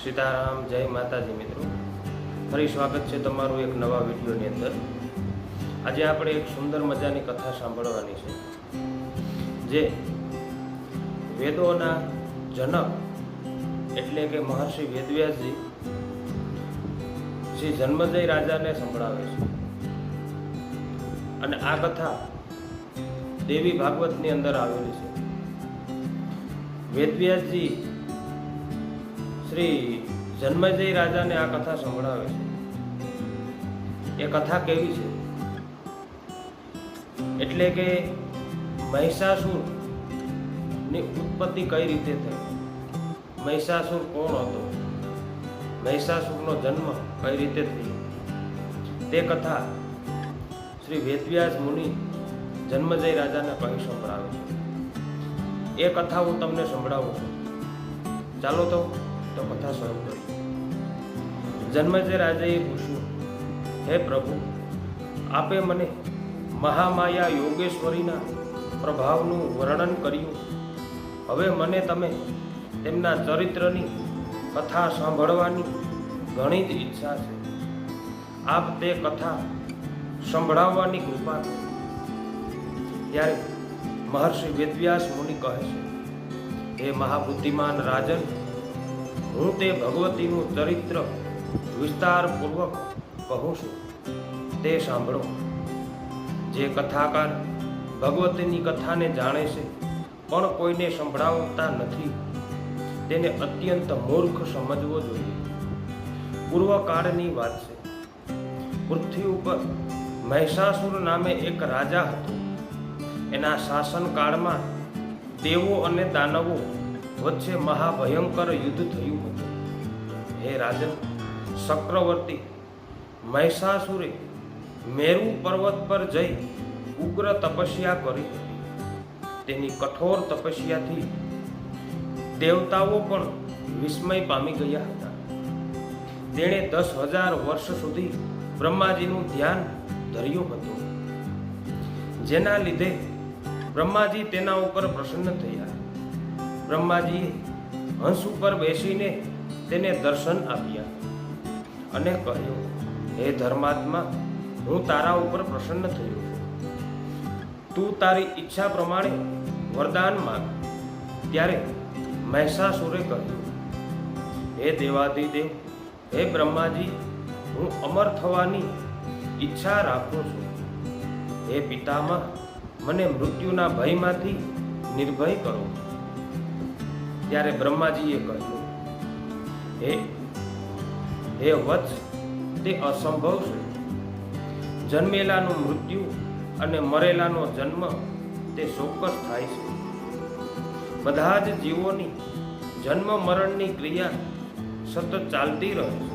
સીતારામ, જય માતાજી મિત્રો. ફરી સ્વાગત છે તમારું એક નવા વિડીયોની અંદર. આજે આપણે એક સુંદર મજાની કથા સાંભળવાની છે, જે વેદોના જનક એટલે કે મહર્ષિ વેદવ્યાસજી શ્રી જન્મજય રાજાને સંભળાવે છે. અને આ કથા દેવી ભાગવતની અંદર આવેલી છે. વેદવ્યાસજી શ્રી જન્મજય રાજાને આ કથા સંભળાવે છે. એ કથા કેવી છે? એટલે કે મહિષાસુરની ઉત્પત્તિ કઈ રીતે થઈ? મહિષાસુર કોણ હતો? મહિષાસુરનો જન્મ કઈ રીતે થયો તે કથા શ્રી વેદવ્યાસ મુનિ જન્મજય રાજાને કહી સંભળાવે છે. એ કથા હું તમને સંભળાવું છું. ચાલો તો તો કથા શરૂ કરી. જન્મજય રાજાએ પૂછ્યું, હે પ્રભુ, આપે મને મહામાયા યોગેશ્વરીના પ્રભાવનું વર્ણન કર્યું. હવે મને તમે તેમના ચરિત્રની કથા સાંભળવાની ઘણી જ ઈચ્છા છે. આપ તે કથા સંભળાવવાની કૃપા ત્યારે મહર્ષિ વેદવ્યાસ મુનિ કહે છે, હે મહાબુદ્ધિમાન રાજન હું તે ભગવતીનું ચરિત્ર વિસ્તારપૂર્વક કહું છું. તે સાંભળો. જે કથાકાર ભગવતીની કથાને જાણે છે, પણ કોઈને સંભળાવતા નથી. તેને અત્યંત મૂર્ખ સમજવો જોઈએ. પૂર્વકાળની વાત છે. પૃથ્વી ઉપર મહિષાસુર નામે એક રાજા હતો. એના શાસનકાળમાં દેવો અને દાનવો વચ્ચે મહાભયંકર યુદ્ધ થયું હતું. હે રાજન, ચક્રવર્તી, મહિષાસુરે મેરુ પર્વત પર જઈ ઉગ્ર તપસ્યા કરી તેની કઠોર તપસ્યાથી દેવતાઓ પણ વિસ્મય પામી ગયા હતા. તેણે દસ હજાર વર્ષ સુધી બ્રહ્માજીનું ધ્યાન ધર્યું હતું. જેના લીધે બ્રહ્માજી તેના ઉપર પ્રસન્ન થયા. બ્રહ્માજીએ હંસ ઉપર બેસીને તેને દર્શન આપ્યા અને કહ્યું, હે ધર્માત્મા, હું તારા ઉપર પ્રસન્ન થયો તું તારી ઈચ્છા પ્રમાણે વરદાન માંગ. ત્યારે મહેસાસુરે કહ્યું, હે દેવાધિદેવ હે બ્રહ્માજી, હું અમર થવાની ઈચ્છા રાખું છું. હે પિતામાં મને મૃત્યુના ભયમાંથી નિર્ભય કરો. ત્યારે બ્રહ્માજીએ કહ્યું, હે હે વત્સ, તે અસંભવ છે. જન્મેલાનું મૃત્યુ અને મરેલાનો જન્મ તે ચોક્કસ થાય છે. બધા જ જીવોની જન્મ મરણની ક્રિયા સતત ચાલતી રહે છે.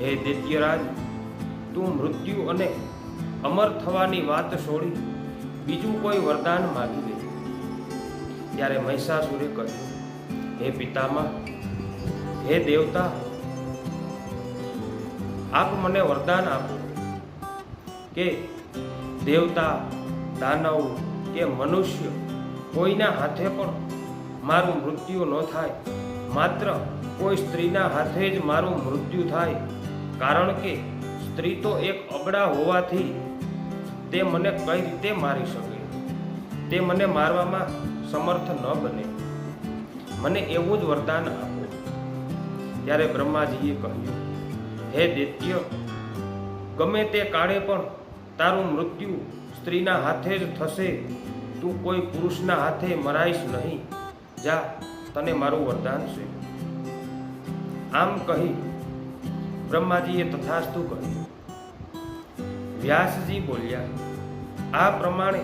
હે દૈત્યરાજ, તું મૃત્યુ અને અમર થવાની વાત છોડી બીજું કોઈ વરદાન માગી લે ત્યારે મહિષાસુરે કહ્યું હે પિતામાં, હે દેવતા, આપ મને વરદાન આપો કે દેવતા, દાનવ કે મનુષ્ય કોઈના હાથે પણ મારું મૃત્યુ ન થાય. માત્ર કોઈ સ્ત્રીના હાથે જ મારું મૃત્યુ થાય. કારણ કે સ્ત્રી તો એક અબડા હોવાથી તે મને કઈ રીતે મારી શકે? તે મને મારવામાં સમર્થ ન બને. મને એવું જ વરદાન આપો. ત્યારે બ્રહ્માજીએ કહ્યું, હે દૈત્ય, ગમે તે કાળે પણ તારું મૃત્યુ સ્ત્રીના હાથે જ થશે. તું કોઈ પુરુષના હાથે મરાઈશ નહીં. જા, તને મારું વરદાન છે. આમ કહી બ્રહ્માજીએ તથાસ્તુ કહ્યું વ્યાસજી બોલ્યા, આ પ્રમાણે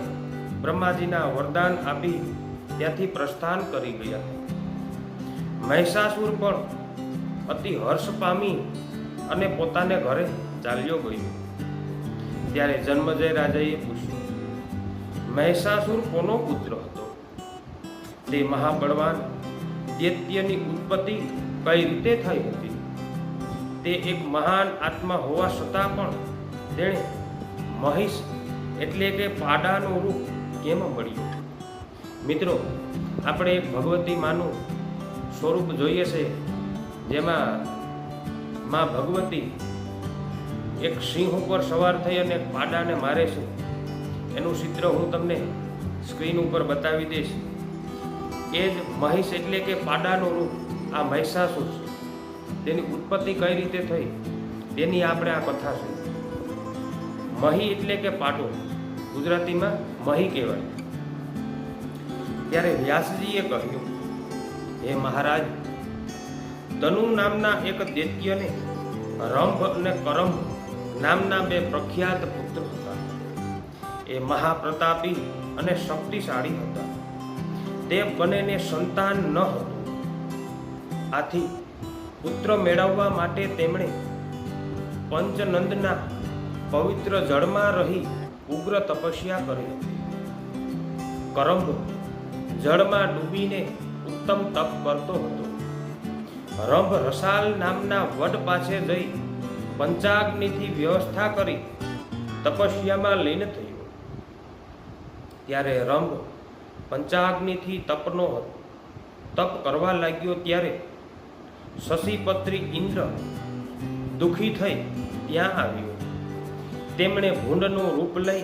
બ્રહ્માજીના વરદાન આપી ત્યાંથી પ્રસ્થાન કરી ગયા. મહિષાસુર પણ અતિ હર્ષ પામી અને પોતાને ઘરે ચાલ્યો ગયો. ત્યારે જન્મજય રાજાએ પૂછ્યું મહિષાસુર કોનો પુત્ર હતો? તે મહાબળવાન દૈત્યની ઉત્પત્તિ કઈ રીતે થઈ હતી? તે એક મહાન આત્મા હોવા છતાં પણ તેણે મહિષ એટલે કે પાડાનું રૂપ કેમ મળ્યું? મિત્રો, આપણે ભગવતી માનું સ્વરૂપ જોઈએ છે, જેમાં માં ભગવતી એક સિંહ ઉપર સવાર થઈ અને પાડાને મારે છે. એનું ચિત્ર હું તમને સ્ક્રીન ઉપર બતાવી દઈશ. એ જ મહિષ એટલે કે પાડાનું રૂપ, આ મહિષાસુર છે. તેની ઉત્પત્તિ કઈ રીતે થઈ, તેની આપણે આ કથા છે. મહી એટલે કે પાડો, ગુજરાતીમાં મહી કહેવાય. ત્યારે વ્યાસજીએ કહ્યું હે મહારાજ, તનુ નામના એક દૈત્યને રંભ અને કરંભ નામના બે પ્રખ્યાત પુત્ર હતા. એ મહાપ્રતાપી અને શક્તિશાળી હતા. તે બંનેને સંતાન ન હતું. આથી પુત્ર મેળવવા માટે તેમણે પંચનંદના પવિત્ર જળમાં રહી ઉગ્ર તપસ્યા કરી હતી. કરંભ જળમાં ડૂબીને ઉત્તમ તપ કરતો હતો. રંભ રસાલ નામના વડ પાસે જઈ પંચાગ્નિથી વ્યવસ્થા કરી તપસ્યામાં લીન થયો. ત્યારે રંભ પંચાગ્નિથી તપનો તપ કરવા લાગ્યો ત્યારે શશીપત્રી ઇન્દ્ર દુઃખી થઈ ત્યાં આવ્યો. તેમણે ભૂંડનું રૂપ લઈ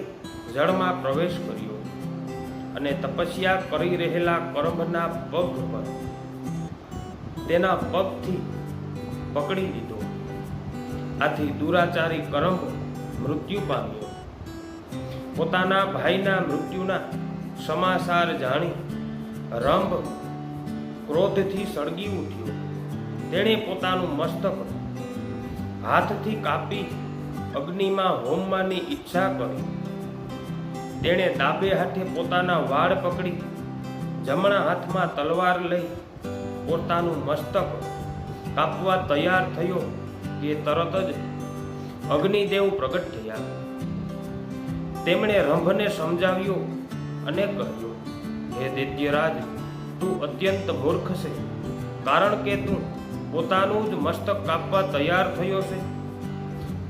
જળમાં પ્રવેશ કર્યો. અને તપસ્યા કરી રહેલા કરમના પગ પર તેના પગથી પકડી લીધો. આથી દુરાચારી કરમ મૃત્યુ પામ્યો. પોતાના ભાઈના મૃત્યુના સમાચાર જાણી રંભ ક્રોધથી સળગી ઉઠ્યો. તેણે પોતાનું મસ્તક હાથથી કાપી અગ્નિમાં હોમવાની ઈચ્છા કરી. તેણે ડાબે હાથે પોતાના વાળ પકડી, જમણા હાથમાં તલવાર લઈ પોતાનું મસ્તક કાપવા તૈયાર થયો. કે તરત જ અગ્નિદેવ પ્રગટ થયા. તેમણે રંભને સમજાવ્યો અને કહ્યું, હે દૈત્યરાજ, તું અત્યંત મૂર્ખ છે, કારણ કે તું પોતાનું જ મસ્તક કાપવા તૈયાર થયો છે.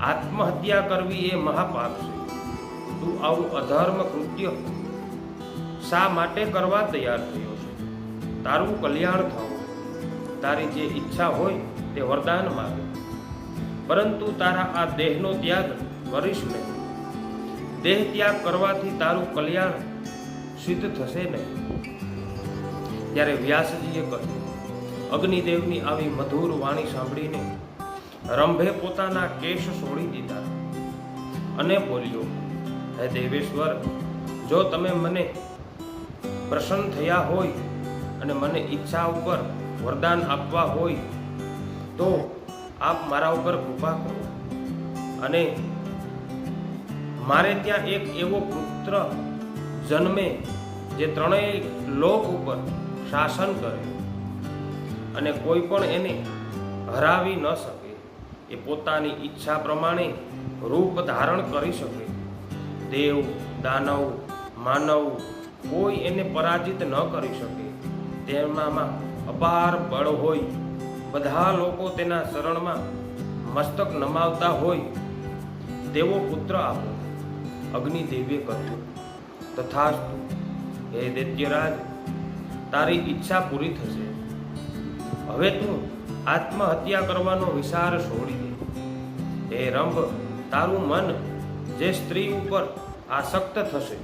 આત્મહત્યા કરવી એ મહાપાપ છે. તું આવું અધર્મ કૃત્ય શા માટે કરવા તૈયાર થયો છે? તારું કલ્યાણ થવું. તારી જે ઈચ્છા હોય તે વરદાન માગે. પરંતુ તારા આ દેહનો ત્યાગ કરીશ નહીં. દેહ ત્યાગ કરવાથી તારું કલ્યાણ સિદ્ધ થશે નહીં. ત્યારે વ્યાસજીએ કહ્યું, અગ્નિદેવની આવી મધુર વાણી સાંભળીને રંભે પોતાના કેશ છોડી દીધા. અને બોલ્યો હે દેવેશ્વર, જો તમે મને પ્રસન્ન થયા હોય અને મને ઈચ્છા ઉપર વરદાન આપવા હોય, તો આપ મારા ઉપર કૃપા કરો. અને મારે ત્યાં એક એવો પુત્ર જન્મે જે ત્રણેય લોક ઉપર શાસન કરે અને કોઈ પણ એને હરાવી ન શકે. એ પોતાની ઈચ્છા પ્રમાણે રૂપ ધારણ કરી શકે. દેવ, દાનવ, માનવ કોઈ એને પરાજિત ન કરી શકે. તેનામાં અપાર બળ હોય. બધા લોકો તેના શરણમાં મસ્તક નમાવતા હોય. તેવો પુત્ર આપો. અગ્નિદેવે કહ્યું, તથાસ્તુ, હે દૈત્યરાજ, તારી ઈચ્છા પૂરી થશે. હવે તું આત્મહત્યા કરવાનો વિચાર છોડી દે. હે રંભ, તારું મન જે સ્ત્રી ઉપર આસક્ત થશે.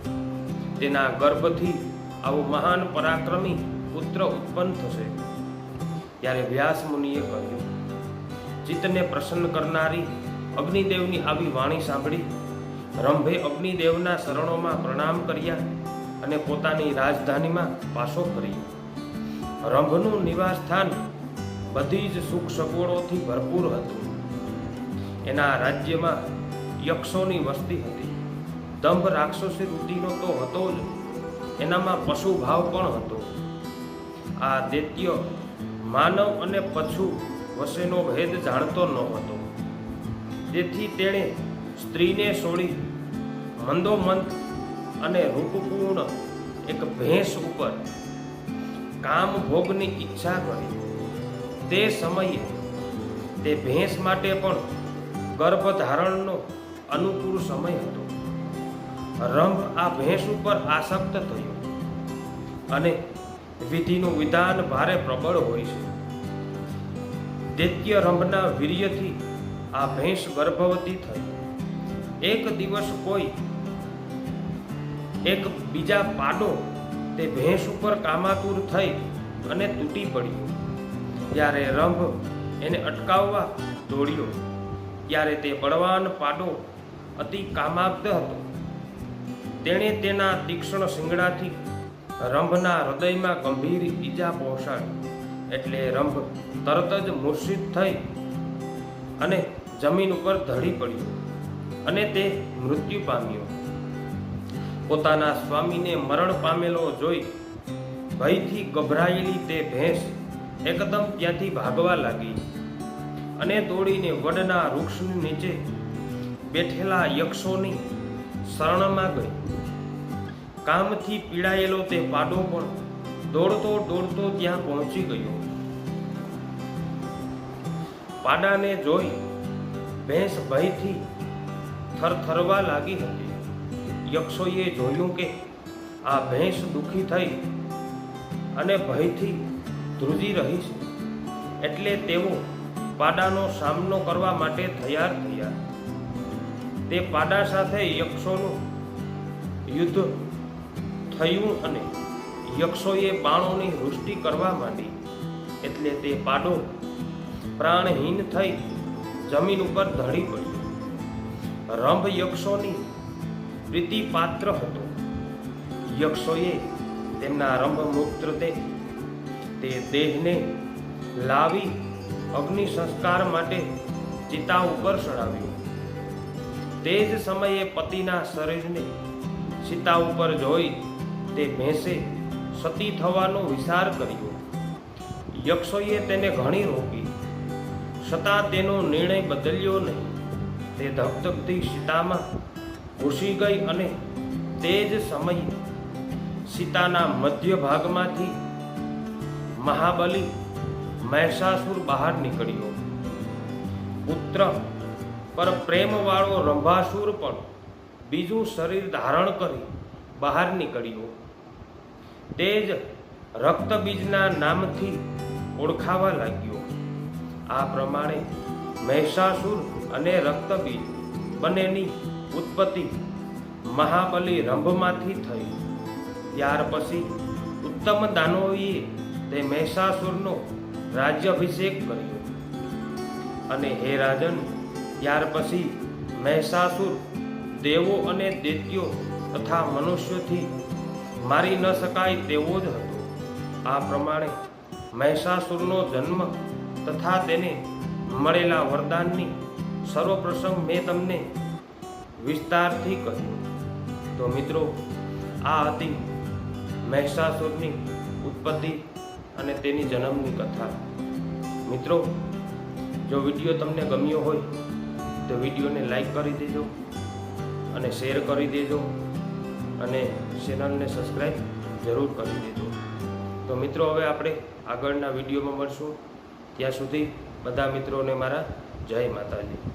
તેના ગર્ભથી આવું મહાન પરાક્રમી પુત્ર ઉત્પન્ન થશે. ત્યારે વ્યાસ મુનિએ કહ્યું, ચિત્તને પ્રસન્ન કરનારી અગ્નિદેવની આવી વાણી સાંભળી. રંભે અગ્નિદેવના શરણોમાં પ્રણામ કર્યા અને પોતાની રાજધાનીમાં પાછો ફર્યો. રંભનું નિવાસ સ્થાન બધી જ સુખ સગવડોથી ભરપૂર હતું. એના રાજ્યમાં યક્ષોની વસ્તી હતી. દંભ રાક્ષસી વૃત્તિનો તો હતો જ. એનામાં પશુ ભાવ પણ હતો. આ દૈત્ય માનવ અને પશુ વશેનો ભેદ જાણતો ન હતો. તેથી તેણે સ્ત્રીને છોડી મંદોમંત અને રૂપપૂર્ણ એક ભેંસ ઉપર કામ ભોગની ઈચ્છા કરી. તે સમયે તે ભેંસ માટે પણ ગર્ભધારણનો અનુકૂળ સમય હતો. રંભ આ ભેંસ ઉપર આસક્ત થયો. અને વિધિનું વિધાન ભારે પ્રબળ હોય છે. દૈત્ય રંભના વીર્યથી આ ભેંસ ગર્ભવતી થઈ. એક દિવસ કોઈ એક બીજા પાડો તે ભેંસ ઉપર કામાતુર થઈ અને તૂટી પડ્યો. ત્યારે રંભ એને અટકાવવા દોડ્યો. ત્યારે તે બળવાન પાડો અતિ કામાગ્ધ હતો. તેણે તેના તીક્ષ્ણ શિંગડાથી રંભના હૃદયમાં ગંભીર ઈજા પહોંચાડી. એટલે રંભ તરત જ મૂર્છિત થઈ અને જમીન ઉપર ધડી પડ્યો અને તે મૃત્યુ પામ્યો. પોતાના સ્વામીને મરણ પામેલો જોઈ ભયથી ગભરાયેલી તે ભેંસ એકદમ ત્યાંથી ભાગવા લાગી અને દોડીને વડના વૃક્ષની નીચે બેઠેલા યક્ષોની શરણમાં ગઈ. કામથી પીડાયેલો તે પાડો પણ દોડતો દોડતો ત્યાં પહોંચી ગયો. પાડાને જોઈ ભેંસ ભયથી થરથરવા લાગી હતી. યક્ષોએ જોયું કે આ ભેંસ દુઃખી થઈ અને ભયથી ધ્રુજી રહી છે. એટલે તેઓ પાડાનો સામનો કરવા માટે તૈયાર થયા. તે પાડા સાથે યક્ષોનું યુદ્ધ થયું અને યક્ષોએ બાણોની વૃષ્ટિ કરવા માંડી. એટલે તે પાડો. પ્રાણહીન થઈ જમીન ઉપર ધડી પડ્યો. રંભ યક્ષોની પ્રીતિ પાત્ર હતો. યક્ષોએ તેમના રંભ મૂત્રતે તે દેહને લાવી અગ્નિ સંસ્કાર માટે ચિતા ઉપર ચડાવ્યો તે જ સમયે પતિના શરીરને સીતા ઉપર જોઈ તે ભેંસે સતી થવાનો વિચાર કર્યો. યક્ષોએ તેને ઘણી રોકી. છતાં તેનો નિર્ણય બદલ્યો નહીં. તે ધગધગતી સીતામાં ઘૂસી ગઈ અને તે જ સમયે સીતાના મધ્ય ભાગમાંથી મહાબલી મહેષાસુર બહાર નીકળ્યો. પુત્ર પર પ્રેમવાળો રંભાસુર પણ બીજું શરીર ધારણ કરી બહાર નીકળ્યો. તે જ રક્તબીજના નામથી ઓળખાવા લાગ્યો. આ પ્રમાણે મહિષાસુર અને રક્તબીજ બંનેની ઉત્પત્તિ મહાબલી રંભમાંથી થઈ. ત્યાર પછી ઉત્તમ દાનવોએ તે મહિષાસુરનો રાજ્યાભિષેક કર્યો. અને હે રાજન, ત્યાર પછી મહિષાસુર દેવો અને દૈત્યો તથા મનુષ્યોથી મારી ન શકાય તેવો જ હતો. આ પ્રમાણે મહિષાસુરનો જન્મ તથા તેને મળેલા વરદાનની સર્વપ્રસંગ મેં તમને વિસ્તારથી કહ્યું. તો મિત્રો, આ હતી મહિષાસુરની ઉત્પત્તિ અને તેની જન્મની કથા. મિત્રો, જો વીડિયો તમને ગમ્યો હોય, તો વિડીયોને લાઈક કરી દેજો અને શેર કરી દેજો. અને ચેનલને સબસ્ક્રાઈબ જરૂર કરી દેજો. તો મિત્રો, હવે આપણે આગળના વિડીયોમાં મળશું. ત્યાં સુધી બધા મિત્રોને મારા જય માતાજી.